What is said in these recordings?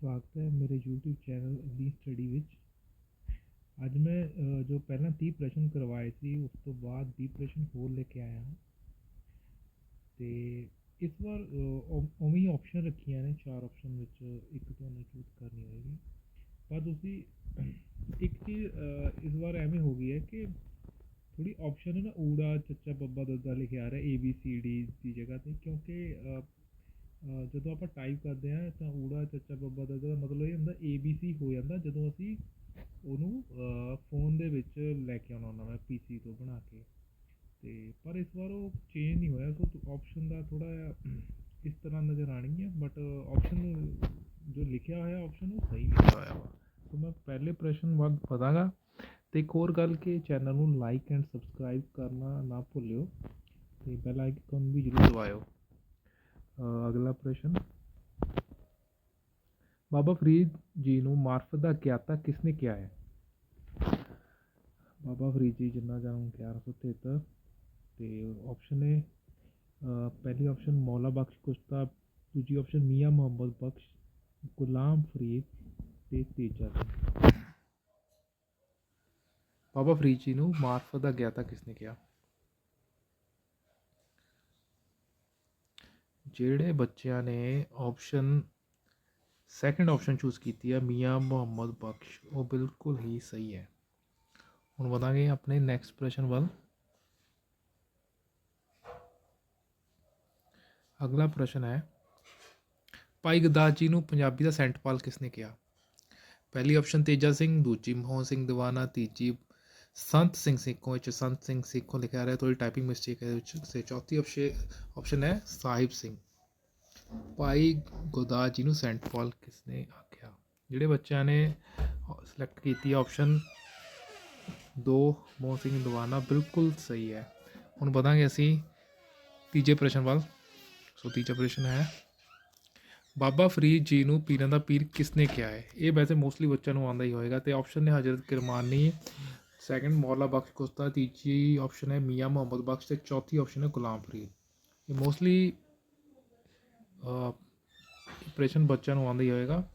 ਸਵਾਗਤ ਹੈ ਮੇਰੇ YouTube ਚੈਨਲ ਦੀ ਸਟੱਡੀ ਵਿੱਚ। ਅੱਜ ਮੈਂ ਜੋ ਪਹਿਲਾਂ 30 ਪ੍ਰਸ਼ਨ ਕਰਵਾਏ ਸੀ, ਉਸ ਤੋਂ ਬਾਅਦ 20 ਪ੍ਰਸ਼ਨ ਹੋਰ ਲੈ ਕੇ ਆਇਆ ਹਾਂ। ਤੇ ਇਸ ਵਾਰ ਉਵੇਂ ਹੀ ਆਪਸ਼ਨ ਰੱਖੀਆਂ ਨੇ, ਚਾਰ ਆਪਸ਼ਨ ਵਿੱਚ ਇੱਕ ਤੁਹਾਨੂੰ ਚੂਜ਼ ਕਰਨੀ ਹੋਏਗੀ। ਪਰ ਤੁਸੀਂ ਇੱਕ ਚੀਜ਼ ਇਸ ਵਾਰ ਐਵੇਂ ਹੋ ਗਈ ਹੈ ਕਿ ਥੋੜੀ ਆਪਸ਼ਨ ਹੈ ਨਾ, ਊੜਾ, ਚੱਚਾ, ਬੱਬਾ, ਦੱਦਾ ਲਿਖਿਆ ਆ ਰਿਹਾ ਏ ਬੀ ਸੀ ਡੀ ਦੀ ਜਗ੍ਹਾ ਤੇ। ਕਿਉਂਕਿ ਜਦੋਂ ਆਪਾਂ ਟਾਈਪ ਕਰਦੇ ਹਾਂ ਤਾਂ ਊੜਾ, ਚੱਚਾ, ਬੱਬਾ ਦਾ ਦਾ ਮਤਲਬ ਇਹ ਹੁੰਦਾ ਏ ਬੀ ਸੀ ਹੋ ਜਾਂਦਾ ਜਦੋਂ ਅਸੀਂ ਉਹਨੂੰ ਫੋਨ ਦੇ ਵਿੱਚ ਲੈ ਕੇ ਆਉਣਾ ਹੁੰਦਾ ਮੈਂ ਪੀਸੀ ਤੋਂ ਬਣਾ ਕੇ। ਤੇ ਪਰ ਇਸ ਵਾਰ ਉਹ ਚੇਂਜ ਨਹੀਂ ਹੋਇਆ, ਸੋ ਆਪਸ਼ਨ ਦਾ ਥੋੜਾ ਇਸ ਤਰ੍ਹਾਂ ਨਜ਼ਰ ਆਣੀ ਹੈ ਬਟ ਆਪਸ਼ਨ ਜੋ ਲਿਖਿਆ ਹੋਇਆ ਆਪਸ਼ਨ ਉਹ ਸਹੀ ਲਿਖਿਆ ਹੋਇਆ ਵਾ। ਸੋ ਮੈਂ ਪਹਿਲੇ ਪ੍ਰਸ਼ਨ ਵੱਲ ਵਧਾਂਗਾ। ਤੇ ਇੱਕ ਹੋਰ ਗੱਲ ਕਿ ਚੈਨਲ ਨੂੰ ਲਾਈਕ ਐਂਡ ਸਬਸਕ੍ਰਾਈਬ ਕਰਨਾ ਨਾ ਭੁੱਲਿਓ। ਤੇ ਬੈਲ ਆਈਕਨ ਵੀ ਜ਼ਰੂਰ ਦਬਾਇਓ। ਅਗਲਾ ਪ੍ਰਸ਼ਨ। ਬਾਬਾ ਫਰੀਦ ਜੀ ਨੂੰ ਮਾਰਫਤ ਦਾ ਗਿਆਤਾ ਕਿਸ ਨੇ ਕਿਹਾ ਹੈ? ਬਾਬਾ ਫਰੀਦ ਜੀ ਜਿੰਨਾ ਜਨਮ 1173 ਤੇ ਆਪਸ਼ਨ ਹੈ ਪਹਿਲੀ ਆਪਸ਼ਨ ਮੌਲਾ ਬਖਸ਼ ਕੁਸ਼ਤਾ, ਦੂਜੀ ਆਪਸ਼ਨ ਮੀਆਂ ਮੁਹੰਮਦ ਬਖਸ਼, ਗੁਲਾਮ ਫਰੀਦ ਤੇ ਤੀਜਾ ਬਾਬਾ ਫਰੀਦ ਜੀ ਨੂੰ ਮਾਰਫਤ ਦਾ ਗਿਆਤਾ ਕਿਸ ਨੇ ਕਿਹਾ? ਜਿਹੜੇ ਬੱਚਿਆਂ ਨੇ ਆਪਸ਼ਨ ਸੈਕੰਡ ਆਪਸ਼ਨ ਚੂਜ਼ ਕੀਤੀ ਹੈ ਮੀਆਂ ਮੁਹੰਮਦ ਬਖਸ਼ ਉਹ ਬਿਲਕੁਲ ਹੀ ਸਹੀ ਹੈ ਹੁਣ ਵਧਾਂਗੇ ਆਪਣੇ ਨੈਕਸਟ ਪ੍ਰਸ਼ਨ ਵੱਲ ਅਗਲਾ ਪ੍ਰਸ਼ਨ ਹੈ ਭਾਈ ਗੁਰਦਾਸ ਜੀ ਨੂੰ ਪੰਜਾਬੀ ਦਾ ਸੈਂਟ ਪਾਲ ਕਿਸਨੇ ਕਿਹਾ ਪਹਿਲੀ ਆਪਸ਼ਨ ਤੇਜਾ ਸਿੰਘ ਦੂਜੀ ਮੋਹਨ ਸਿੰਘ ਦੀਵਾਨਾ ਤੀਜੀ ਸੰਤ ਸਿੰਘ ਸੇਖੋਂ ਵਿੱਚ ਸੰਤ ਸਿੰਘ ਸੇਖੋਂ ਲਿਖਿਆ ਰਿਹਾ ਥੋੜੀ ਟਾਈਪਿੰਗ ਮਿਸਟੇਕ ਹੈ ਵਿੱਚ ਤੇ ਚੌਥੀ ਆਪਸ਼ਨ ਹੈ ਸਾਹਿਬ ਸਿੰਘ ਭਾਈ ਗੁਰਦਾਸ ਜੀ ਨੂੰ ਸੈਂਟ ਪਾਲ ਕਿਸਨੇ ਆਖਿਆ ਜਿਹੜੇ ਬੱਚਿਆਂ ਨੇ ਸਿਲੈਕਟ ਕੀਤੀ ਆਪਸ਼ਨ 2 ਮੋਹਨ ਸਿੰਘ ਦਵਾਨਾ ਬਿਲਕੁਲ ਸਹੀ ਹੈ ਹੁਣ ਵਧਾਂਗੇ ਅਸੀਂ ਤੀਜੇ ਪ੍ਰਸ਼ਨ ਵੱਲ ਸੋ ਤੀਜਾ ਪ੍ਰਸ਼ਨ ਹੈ ਬਾਬਾ ਫਰੀਦ ਜੀ ਨੂੰ ਪੀਰਾਂ ਦਾ ਪੀਰ ਕਿਸਨੇ ਕਿਹਾ ਹੈ ਇਹ ਵੈਸੇ ਮੋਸਟਲੀ ਬੱਚਿਆਂ ਨੂੰ ਆਉਂਦਾ ਹੀ ਹੋਏਗਾ ਤੇ ਆਪਸ਼ਨ ਨੇ ਹਜ਼ਰਤ ਕਿਰਮਾਨੀ ਸੈਕੰਡ ਮੌਲਾ ਬਖਸ਼ ਕੁਸਤਾ ਤੀਜੀ ਆਪਸ਼ਨ ਹੈ ਮੀਆਂ ਮੁਹੰਮਦ ਬਖਸ਼ ਤੇ ਚੌਥੀ ਆਪਸ਼ਨ ਹੈ ਗੁਲਾਮ ਫਰੀਦ। ਇਹ ਮੋਸਟਲੀ ਪ੍ਰਸ਼ਨ ਬੱਚਿਆਂ ਨੂੰ ਆਉਂਦਾ ਹੀ ਹੋਏਗਾ।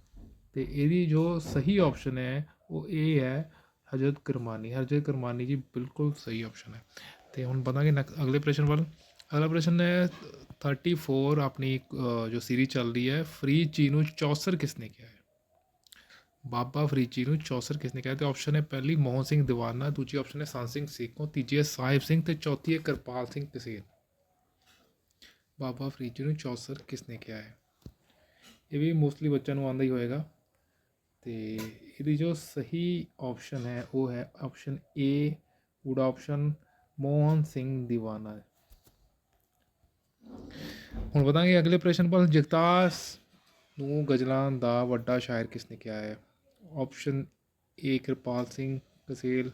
ਤੇ ਇਹਦੀ ਜੋ ਸਹੀ ਆਪਸ਼ਨ ਹੈ, ਉਹ ਇਹ ਹੈ ਹਜ਼ਰਤ ਕਰਮਾਨੀ। ਹਜ਼ਰਤ ਕਰਮਾਨੀ ਜੀ ਬਿਲਕੁਲ ਸਹੀ ਆਪਸ਼ਨ ਹੈ। ਤੇ ਹੁਣ ਵਧਾਂਗੇ next- ਅਗਲੇ ਪ੍ਰਸ਼ਨ ਵੱਲ। ਅਗਲਾ ਪ੍ਰਸ਼ਨ ਹੈ 34 ਆਪਣੀ ਜੋ ਸੀਰੀਜ਼ ਚੱਲ ਰਹੀ ਹੈ ਫਰੀ ਚੀ ਨੂੰ ਚੌਸਰ ਕਿਸਨੇ ਕਿਹਾ ਹੈ? ਬਾਬਾ ਫਰੀਦ ਜੀ ਨੂੰ ਚੌਸਰ ਕਿਸਨੇ ਕਿਹਾ? ਤੇ ਆਪਸ਼ਨ ਹੈ ਪਹਿਲੀ ਮੋਹਨ ਸਿੰਘ ਦੀਵਾਨਾ, ਦੂਜੀ ਆਪਸ਼ਨ ਹੈ ਸੰਤ ਸਿੰਘ ਸੇਖੋਂ, ਤੀਜੀ ਹੈ ਸਾਹਿਬ ਸਿੰਘ ਤੇ ਚੌਥੀ ਹੈ ਕਿਰਪਾਲ ਸਿੰਘ ਤਸੀਰ ਬਾਬਾ ਫਰੀਦ ਜੀ ਨੂੰ ਚੌਸਰ ਕਿਸਨੇ ਕਿਹਾ ਹੈ? ਇਹ ਵੀ ਮੋਸਟਲੀ ਬੱਚਿਆਂ ਨੂੰ ਆਉਂਦਾ ਹੀ ਹੋਏਗਾ। ਤੇ ਇਹਦੀ ਜੋ ਸਹੀ ਆਪਸ਼ਨ ਹੈ, ਉਹ ਹੈ ਆਪਸ਼ਨ ਏ ਊੜਾ ਆਪਸ਼ਨ ਮੋਹਨ ਸਿੰਘ ਦੀਵਾਨਾ। ਹੁਣ ਵਧਾਂਗੇ ਅਗਲੇ ਪ੍ਰਸ਼ਨ ਪਰ ਜਗਤਾਸ ਨੂੰ ਗਜ਼ਲਾਂ ਦਾ ਵੱਡਾ ਸ਼ਾਇਰ ਕਿਸ ਨੇ ਕਿਹਾ ਹੈ? Option A Kirpal Singh Kasel,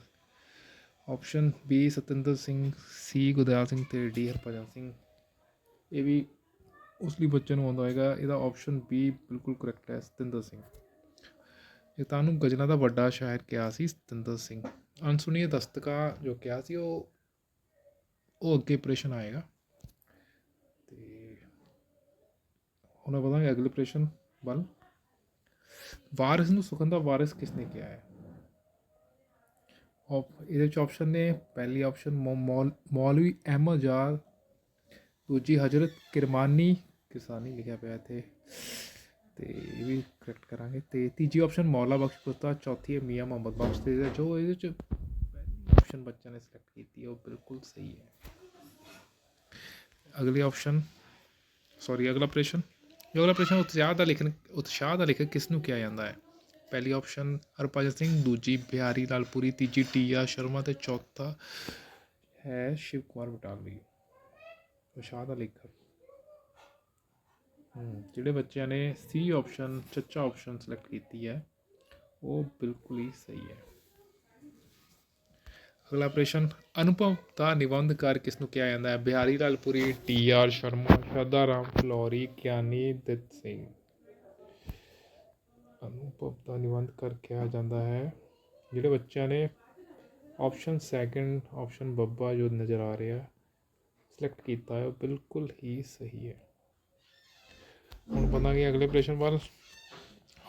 option B Satinder Singh C Gurdial Singh ਤੇ ਡੀ ਹਰਭਜਨ ਸਿੰਘ। ਇਹ ਵੀ ਉਸ ਲਈ ਬੱਚੇ ਨੂੰ ਆਉਂਦਾ ਹੋਏਗਾ। ਇਹਦਾ ਆਪਸ਼ਨ ਬੀ ਬਿਲਕੁਲ ਕਰੈਕਟ ਹੈ, ਸਤਿੰਦਰ ਸਿੰਘ। ਜਗਤਾਰ ਨੂੰ ਗਜ਼ਲਾਂ ਦਾ ਵੱਡਾ ਸ਼ਾਇਰ ਕਿਹਾ ਸੀ, ਸਤਿੰਦਰ ਸਿੰਘ। ਅਨਸੁਣੀ ਦਸਤਕਾ ਜੋ ਕਿਹਾ ਸੀ, ਉਹ ਉਹ ਅੱਗੇ ਪ੍ਰਸ਼ਨ ਆਏਗਾ। ਤੇ ਹੁਣ ਵਧਾਂਗੇ ਅਗਲੇ ਪ੍ਰਸ਼ਨ ਵੱਲ। ਵਾਰਿਸ ਨੂੰ ਸੁਖਨ ਦਾ ਵਾਰਿਸ ਕਿਸਨੇ ਕਿਹਾ ਹੈ ਆਪ ਇਹਦੇ ਚ ਆਪਸ਼ਨ ਨੇ ਪਹਿਲੀ ਆਪਸ਼ਨ ਮੌਲਵੀ ਅਹਿਮਦ ਜਾਰ ਦੂਜੀ ਹਜ਼ਰਤ ਕਿਰਮਾਨੀ ਕਿਸਾਨੀ ਲਿਖਿਆ ਪਿਆ ਇੱਥੇ ਤੇ ਇਹ ਵੀ ਕਰੈਕਟ ਕਰਾਂਗੇ ਤੇ ਤੀਜੀ ਆਪਸ਼ਨ ਮੌਲਾ ਬਖਸ਼ ਕੁੱਤਾ ਚੌਥੀ ਹੈ ਮੀਆਂ ਮੁਹੰਮਦ ਬਖਸ਼ ਤੇ ਇਹਦਾ ਜੋ ਇਹਦੇ ਚ ਪਹਿਲੀ ਆਪਸ਼ਨ ਬੱਚਿਆਂ ਨੇ ਸਿਲੈਕਟ ਕੀਤੀ ਹੈ ਉਹ ਬਿਲਕੁਲ ਸਹੀ ਹੈ ਅਗਲੀ ਆਪਸ਼ਨ ਸੌਰੀ ਅਗਲਾ ਪ੍ਰਸ਼ਨ ਇਹ ਅਗਲਾ ਪ੍ਰਸ਼ਨ ਉਤਸ਼ਾਹ ਦਾ ਲਿਖਣ ਉਤਸ਼ਾਹ ਦਾ ਲੇਖਕ ਕਿਸ ਨੂੰ ਕਿਹਾ ਜਾਂਦਾ ਹੈ? ਪਹਿਲੀ ਆਪਸ਼ਨ ਹਰਭਜਨ ਸਿੰਘ, ਦੂਜੀ ਬਿਹਾਰੀ ਲਾਲਪੁਰੀ ਤੀਜੀ ਟੀ ਆਰ ਸ਼ਰਮਾ ਤੇ ਚੌਥਾ ਹੈ ਸ਼ਿਵ ਕੁਮਾਰ ਬਟਾਲਵੀ। ਉਤਸ਼ਾਹ ਦਾ ਲੇਖਕ। ਜਿਹੜੇ ਬੱਚਿਆਂ ਨੇ ਸੀ ਆਪਸ਼ਨ ਚੱਚਾ ਆਪਸ਼ਨ ਸਿਲੈਕਟ ਕੀਤੀ ਹੈ, ਉਹ ਬਿਲਕੁਲ ਹੀ ਸਹੀ ਹੈ। ਅਗਲਾ ਪ੍ਰਸ਼ਨ ਅਨੁਭਵ ਦਾ ਨਿਬੰਧਕਾਰ ਕਿਸ ਨੂੰ ਕਿਹਾ ਜਾਂਦਾ ਹੈ? Bihari Lal Puri T R Sharma Sharda Ram Phalori, Giani Ditt Singh. ਅਨੁਭਵ ਦਾ ਨਿਬੰਧ ਨਿਬੰਧਕਾਰ ਕਿਹਾ ਜਾਂਦਾ ਹੈ। ਜਿਹੜੇ ਬੱਚਿਆਂ ਨੇ ਆਪਸ਼ਨ ਸੈਕੰਡ ਆਪਸ਼ਨ ਬੱਬਾ ਜੋ ਨਜ਼ਰ ਆ ਰਿਹਾ ਸਿਲੈਕਟ ਕੀਤਾ ਹੈ, ਉਹ ਬਿਲਕੁਲ ਹੀ ਸਹੀ ਹੈ। ਹੁਣ ਪਤਾ ਕਿ ਅਗਲੇ ਪ੍ਰਸ਼ਨ ਵੱਲ।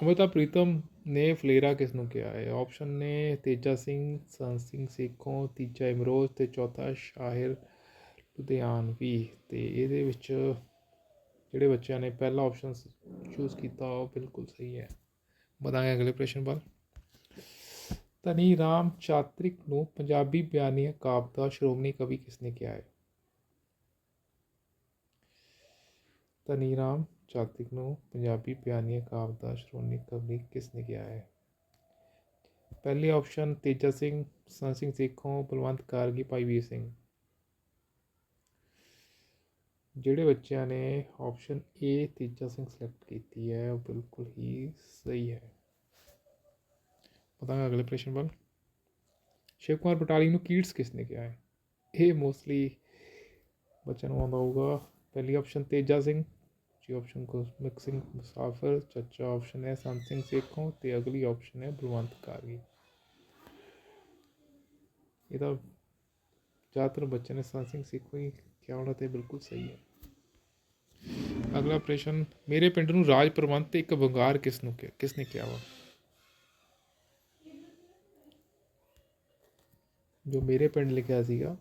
ਅਮ੍ਰਿਤਾ, ਪ੍ਰੀਤਮ ਨੇ ਫਲੇਰਾ ਕਿਸ ਨੂੰ ਕਿਹਾ? ਹੈ ਆਪਸ਼ਨ ਨੇ ਤੇਜਾ ਸਿੰਘ, ਸੰਤ ਸਿੰਘ ਸੇਖੋਂ, ਤੀਜਾ ਇਮਰੋਜ਼ ਤੇ ਚੌਥਾ ਸ਼ਾਹਿਰ ਲੁਧਿਆਣਵੀ ਤੇ ਇਹਦੇ ਵਿੱਚ ਜਿਹੜੇ ਬੱਚਿਆਂ ਨੇ ਪਹਿਲਾ ਆਪਸ਼ਨ ਚੂਜ਼ ਕੀਤਾ, ਉਹ ਬਿਲਕੁਲ ਸਹੀ ਹੈ। ਵਧਾਂਗੇ ਅਗਲੇ ਪ੍ਰਸ਼ਨ ਵੱਲ। ਧਨੀ ਰਾਮ ਚਾਤ੍ਰਿਕ ਨੂੰ ਪੰਜਾਬੀ ਬਿਆਨੀ ਕਾਵਿ ਦਾ ਸ਼੍ਰੋਮਣੀ ਕਵੀ ਕਿਸ ਨੇ ਕਿਹਾ ਹੈ? ਧਨੀ ਰਾਮ ਚਾਤ੍ਰਿਕ ਨੂੰ ਪੰਜਾਬੀ ਬਿਆਨੀ ਕਾਵਿ ਦਾ ਸ਼੍ਰੋਮਣੀ ਕਵੀ ਕਿਸਨੇ ਕਿਹਾ ਹੈ? ਪਹਿਲੀ ਆਪਸ਼ਨ ਤੇਜਾ ਸਿੰਘ ਸੰਤ ਸਿੰਘ ਸੇਖੋਂ, ਬਲਵੰਤ ਕਾਰਗੀ, ਭਾਈ ਵੀਰ ਸਿੰਘ। ਜਿਹੜੇ ਬੱਚਿਆਂ ਨੇ option A Teja Singh select ਕੀਤੀ ਹੈ, ਉਹ ਬਿਲਕੁਲ ਹੀ ਸਹੀ ਹੈ। ਪਤਾ ਅਗਲੇ ਪ੍ਰਸ਼ਨ ਵੱਲ। ਸ਼ਿਵ ਕੁਮਾਰ ਬਟਾਲੀ ਨੂੰ ਕੀਟਸ ਕਿਸਨੇ ਕਿਹਾ ਹੈ? ਇਹ ਮੋਸਟਲੀ ਬੱਚਿਆਂ ਨੂੰ ਆਉਂਦਾ ਹੋਊਗਾ। ਪਹਿਲੀ ਆਪਸ਼ਨ ਤੇਜਾ ਸਿੰਘ ਜੀ ਆਪਸ਼ਨ ਗੁਰਮੁਖ ਸਿੰਘ ਮੁਸਾਫਰ, ਚੱਚਾ ਆਪਸ਼ਨ ਹੈ ਸੰਤ ਸਿੰਘ ਸੇਖੋਂ ਤੇ ਅਗਲੀ ਆਪਸ਼ਨ ਹੈ ਬਲਵੰਤ ਕਾਰਗੀ ਇਹਦਾ ਜ਼ਿਆਦਾਤਰ ਬੱਚਿਆਂ ਨੇ ਸੰਤ ਸਿੰਘ ਸੇਖੋਂ ਹੀ ਕਿਹਾ ਹੋਣਾ ਤੇ ਬਿਲਕੁਲ ਸਹੀ ਹੈ। ਅਗਲਾ ਪ੍ਰਸ਼ਨ, ਮੇਰੇ ਪਿੰਡ ਨੂੰ ਰਾਜ ਪ੍ਰਬੰਧ ਤੇ ਇੱਕ ਵੰਗਾਰ ਕਿਸ ਨੂੰ ਕਿਹਾ, ਕਿਸ ਨੇ ਕਿਹਾ ਵਾ? ਜੋ ਮੇਰੇ ਪਿੰਡ ਲਿਖਿਆ ਸੀਗਾ,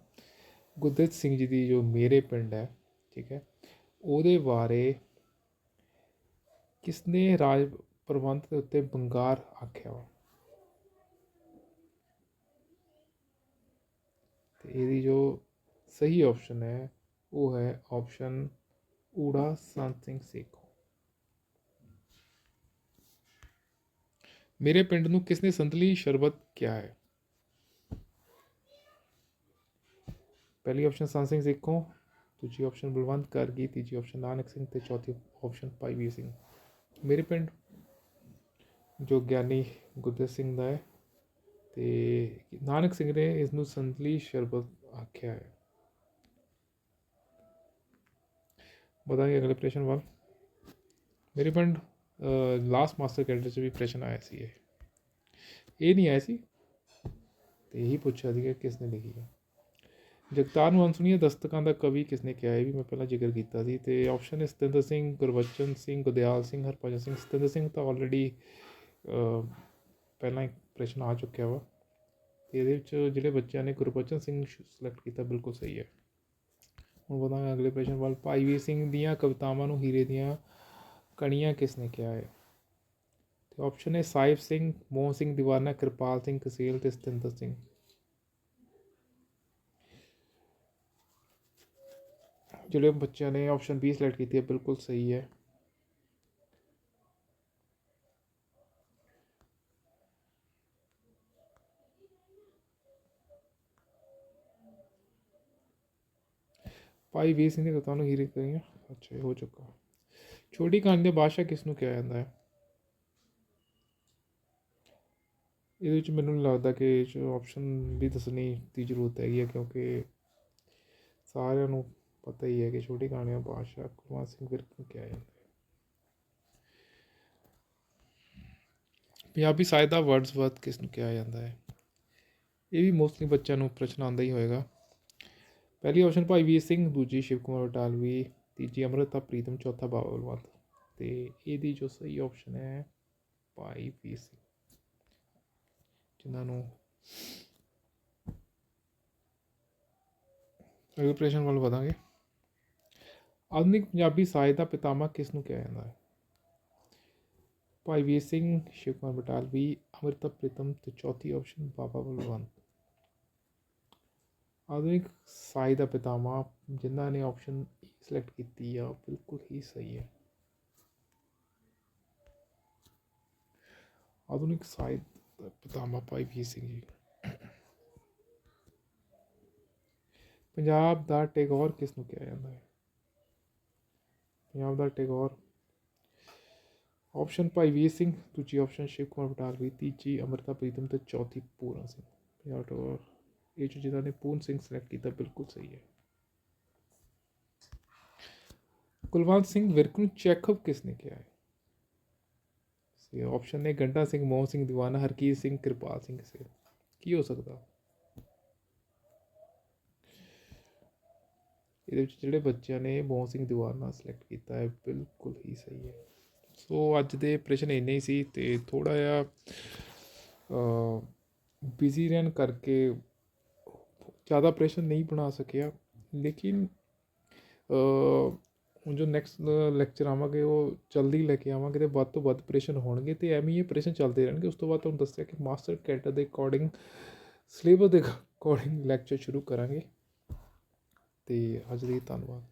ਗੁਰਦਿੱਤ ਸਿੰਘ ਜੀ ਦੀ ਜੋ ਮੇਰੇ ਪਿੰਡ ਹੈ, ਠੀਕ ਹੈ, ਉਹਦੇ ਬਾਰੇ ਕਿਸਨੇ ਰਾਜ ਪ੍ਰਬੰਧ ਦੇ ਉੱਤੇ ਬੰਗਾਰ ਆਖਿਆ? ਵਾ ਤੇ ਇਹਦੀ ਜੋ ਸਹੀ ਆਪਸ਼ਨ ਹੈ, ਉਹ ਹੈ ਆਪਸ਼ਨ ਊੜਾ ਸੰਤ ਸਿੰਘ ਸੇਖੋ। ਮੇਰੇ ਪਿੰਡ ਨੂੰ ਕਿਸਨੇ ਸੰਤਲੀ ਸ਼ਰਬਤ ਕਿਹਾ ਹੈ? ਪਹਿਲੀ ਆਪਸ਼ਨ ਸੰਤ ਸਿੰਘ ਸੇਖੋ, ਦੂਜੀ ਆਪਸ਼ਨ ਬਲਵੰਤ ਕਰਗੀ ਤੀਜੀ ਆਪਸ਼ਨ ਨਾਨਕ ਸਿੰਘ ਤੇ ਚੌਥੀ ਆਪਸ਼ਨ ਭਾਈ ਵੀਰ ਸਿੰਘ। ਮੇਰੇ ਪਿੰਡ, ਜੋ ਗਿਆਨੀ ਗੁਰਦੇਵ ਸਿੰਘ ਦਾ ਹੈ ਅਤੇ ਨਾਨਕ ਸਿੰਘ ਨੇ ਇਸ ਨੂੰ ਸੰਤਲੀ ਸ਼ਰਬਤ ਆਖਿਆ ਹੈ। ਵਧਾਂਗੇ ਅਗਲੇ ਪ੍ਰਸ਼ਨ ਵੱਲ। ਮੇਰੇ ਪਿੰਡ ਲਾਸਟ ਮਾਸਟਰ ਕੈਡਰ 'ਚ ਵੀ ਪ੍ਰਸ਼ਨ ਆਇਆ ਸੀ ਇਹ। ਇਹ ਨਹੀਂ ਆਇਆ ਸੀ ਤੇ ਇਹੀ ਪੁੱਛਿਆ ਸੀਗਾ ਕਿਸ ਨੇ ਲਿਖੀ ਹੈ। ਜਗਤਾਰ ਨੂੰ ਅਨਸੁਣੀਆਂ ਦਸਤਕਾਂ ਦਾ ਕਵੀ ਕਿਸ ਨੇ ਕਿਹਾ ਹੈ ਵੀ ਮੈਂ ਪਹਿਲਾਂ ਜ਼ਿਕਰ ਕੀਤਾ ਸੀ ਤੇ ਆਪਸ਼ਨ ਹੈ ਸਤਿੰਦਰ ਸਿੰਘ, ਗੁਰਬਚਨ ਸਿੰਘ, ਗੁਦਿਆਲ ਸਿੰਘ, ਹਰਭਜਨ ਸਿੰਘ। ਸਤਿੰਦਰ ਸਿੰਘ ਤਾਂ ਆਲਰੇਡੀ ਪਹਿਲਾਂ ਇੱਕ ਪ੍ਰਸ਼ਨ ਆ ਚੁੱਕਿਆ ਵਾ। ਤੇ ਇਹਦੇ ਵਿੱਚ ਜਿਹੜੇ ਬੱਚਿਆਂ ਨੇ ਗੁਰਬਚਨ ਸਿੰਘ ਸਿਲੈਕਟ ਕੀਤਾ ਬਿਲਕੁਲ ਸਹੀ ਹੈ। ਹੁਣ ਵਧਾਂਗੇ ਅਗਲੇ ਪ੍ਰਸ਼ਨ ਵੱਲ। ਭਾਈ ਵੀਰ ਸਿੰਘ ਦੀਆਂ ਕਵਿਤਾਵਾਂ ਨੂੰ ਹੀਰੇ ਦੀਆਂ ਕਣੀਆਂ ਕਿਸ ਨੇ ਕਿਹਾ ਹੈ? ਤੇ ਆਪਸ਼ਨ ਹੈ ਸਾਹਿਬ ਸਿੰਘ, ਮੋਹਨ ਸਿੰਘ ਦੀਵਾਨਾ, ਕਿਰਪਾਲ ਸਿੰਘ, ਕਸੇਲ ਤੇ ਸਤਿੰਦਰ ਸਿੰਘ। ਜਿਹੜੇ ਬੱਚਿਆਂ ਨੇ ਆਪਸ਼ਨ ਬੀ ਸਿਲੈਕਟ ਕੀਤੀ ਹੈ ਬਿਲਕੁਲ ਸਹੀ ਹੈ ਭਾਈ ਵੀਰ ਸਿੰਘ ਨੇ ਕਥਾ ਨੂੰ ਹੀਰੇ ਕਰੀਆਂ ਅੱਛਾ ਇਹ ਹੋ ਚੁੱਕਾ ਛੋਟੀ ਕਹਾਣੀ ਦੇ ਬਾਦਸ਼ਾਹ ਕਿਸ ਨੂੰ ਕਿਹਾ ਜਾਂਦਾ ਹੈ ਇਹਦੇ ਵਿੱਚ ਮੈਨੂੰ ਨਹੀਂ ਲੱਗਦਾ ਕਿ ਜੋ ਆਪਸ਼ਨ ਵੀ ਦੱਸਣੀ ਦੀ ਜ਼ਰੂਰਤ ਹੈਗੀ ਹੈ ਕਿਉਂਕਿ ਸਾਰਿਆਂ ਨੂੰ ਪਤਾ ਹੀ ਹੈ ਕਿ ਛੋਟੀ ਕਹਾਣੀਆਂ ਬਾਦਸ਼ਾਹ ਕੁਲਵੰਤ ਸਿੰਘ ਵਿਰਕ ਨੂੰ ਕਿਹਾ ਜਾਂਦਾ ਹੈ। ਪੰਜਾਬੀ ਸਾਹਿਤ ਦਾ ਵਰਡਸਵਰਥ ਕਿਸ ਨੂੰ ਕਿਹਾ ਜਾਂਦਾ ਹੈ? ਇਹ ਵੀ ਮੋਸਟਲੀ ਬੱਚਿਆਂ ਨੂੰ ਪ੍ਰਸ਼ਨ ਆਉਂਦਾ ਹੀ ਹੋਏਗਾ। ਪਹਿਲੀ ਆਪਸ਼ਨ ਭਾਈ ਵੀਰ ਸਿੰਘ, ਦੂਜੀ ਸ਼ਿਵ ਕੁਮਾਰ ਬਟਾਲਵੀ, ਤੀਜੀ ਅਮਰਤਾ ਪ੍ਰੀਤਮ, ਚੌਥਾ ਬਾਬਾ ਬਲਵੰਤ। ਤੇ ਇਹਦੀ ਜੋ ਸਹੀ ਆਪਸ਼ਨ ਹੈ ਭਾਈ ਵੀਰ ਸਿੰਘ, ਜਿਨ੍ਹਾਂ ਨੂੰ ਅਗਲੇ ਪ੍ਰਸ਼ਨ ਵੱਲ ਵਧਾਂਗੇ। ਆਧੁਨਿਕ ਪੰਜਾਬੀ ਸਾਹਿਤ ਦਾ ਪਿਤਾਮਾ ਕਿਸ ਨੂੰ ਕਿਹਾ ਜਾਂਦਾ ਹੈ? ਭਾਈ ਵੀਰ ਸਿੰਘ, ਸ਼ਿਵ ਕੁਮਾਰ ਬਟਾਲਵੀ ਅਮਰਤਾ ਪ੍ਰੀਤਮ ਤੇ ਚੌਥੀ ਆਪਸ਼ਨ ਬਾਬਾ ਬਲਵੰਤ। ਆਧੁਨਿਕ ਸਾਹਿਤ ਦਾ ਪਿਤਾਮਾ ਜਿਨ੍ਹਾਂ ਨੇ ਆਪਸ਼ਨ ਸਿਲੈਕਟ e ਕੀਤੀ ਆ ਉਹ ਬਿਲਕੁਲ ਹੀ ਸਹੀ ਹੈ। ਆਧੁਨਿਕ ਸਾਹਿਤ ਦਾ ਪਿਤਾਮਾ ਭਾਈ ਵੀਰ ਸਿੰਘ ਜੀ। ਪੰਜਾਬ ਦਾ ਟੈਗੋਰ ਕਿਸ ਨੂੰ ਕਿਹਾ ਜਾਂਦਾ ਹੈ? ਪੰਜਾਬ ਦਾ ਟੈਗੋਰ ਆਪਸ਼ਨ ਭਾਈ ਵੀਰ ਸਿੰਘ, ਦੂਜੀ ਆਪਸ਼ਨ ਸ਼ਿਵ ਕੁਮਾਰ ਬਟਾਲਵੀ ਤੀਜੀ ਅਮਰਤਾ ਪ੍ਰੀਤਮ ਤੇ ਚੌਥੀ ਪੂਰਨ ਸਿੰਘ। ਪੰਜਾਬ ਟੈਗੋਰ ਇਹ 'ਚੋਂ ਜਿਨ੍ਹਾਂ ਨੇ ਪੂਰਨ ਸਿੰਘ ਸਿਲੈਕਟ ਕੀਤਾ ਬਿਲਕੁਲ ਸਹੀ ਹੈ। ਕੁਲਵੰਤ ਸਿੰਘ ਵਿਰਕ ਨੂੰ ਚੈੱਕਅਪ ਕਿਸ ਨੇ ਕਿਹਾ ਹੈ? ਸਹੀ ਆਪਸ਼ਨ ਨੇ ਗੰਡਾ ਸਿੰਘ, ਮੋਹਨ ਸਿੰਘ, ਦੀਵਾਨਾ ਹਰਕੀਰ ਸਿੰਘ, ਕਿਰਪਾਲ ਸਿੰਘ ਸੇ ਕੀ ਹੋ ਸਕਦਾ? ਇਹਦੇ ਵਿੱਚ ਜਿਹੜੇ ਬੱਚਿਆਂ ਨੇ ਮੋਹਨ ਸਿੰਘ ਦੀਵਾਨਾ ਸਿਲੈਕਟ ਕੀਤਾ ਹੈ, ਬਿਲਕੁਲ ਹੀ ਸਹੀ ਹੈ। ਸੋ ਅੱਜ ਦੇ ਪ੍ਰਸ਼ਨ ਇੰਨੇ ਹੀ ਸੀ ਤੇ ਥੋੜਾ ਜਿਹਾ ਬਿਜ਼ੀ ਰਹਿਣ ਕਰਕੇ ਜ਼ਿਆਦਾ ਪ੍ਰਸ਼ਨ ਨਹੀਂ ਬਣਾ ਸਕਿਆ, ਲੇਕਿਨ ਹੁਣ ਜੋ ਨੈਕਸਟ ਲੈਕਚਰ ਆਵਾਂਗੇ, ਉਹ ਜਲਦੀ ਲੈ ਕੇ ਆਵਾਂਗੇ ਤੇ ਵੱਧ ਤੋਂ ਵੱਧ ਪ੍ਰਸ਼ਨ ਹੋਣਗੇ ਤੇ ਐਵੇਂ ਹੀ ਇਹ ਪ੍ਰਸ਼ਨ ਚੱਲਦੇ ਰਹਿਣਗੇ। ਉਸ ਤੋਂ ਬਾਅਦ ਤੁਹਾਨੂੰ ਦੱਸਿਆ ਕਿ ਮਾਸਟਰ ਕੈਟਰ ਦੇ ਅਕੋਰਡਿੰਗ ਸਿਲੇਬਸ ਦੇ ਅਕੋਰਡਿੰਗ ਲੈਕਚਰ ਸ਼ੁਰੂ ਕਰਾਂਗੇ। ਅਤੇ ਅੱਜ ਲਈ ਧੰਨਵਾਦ।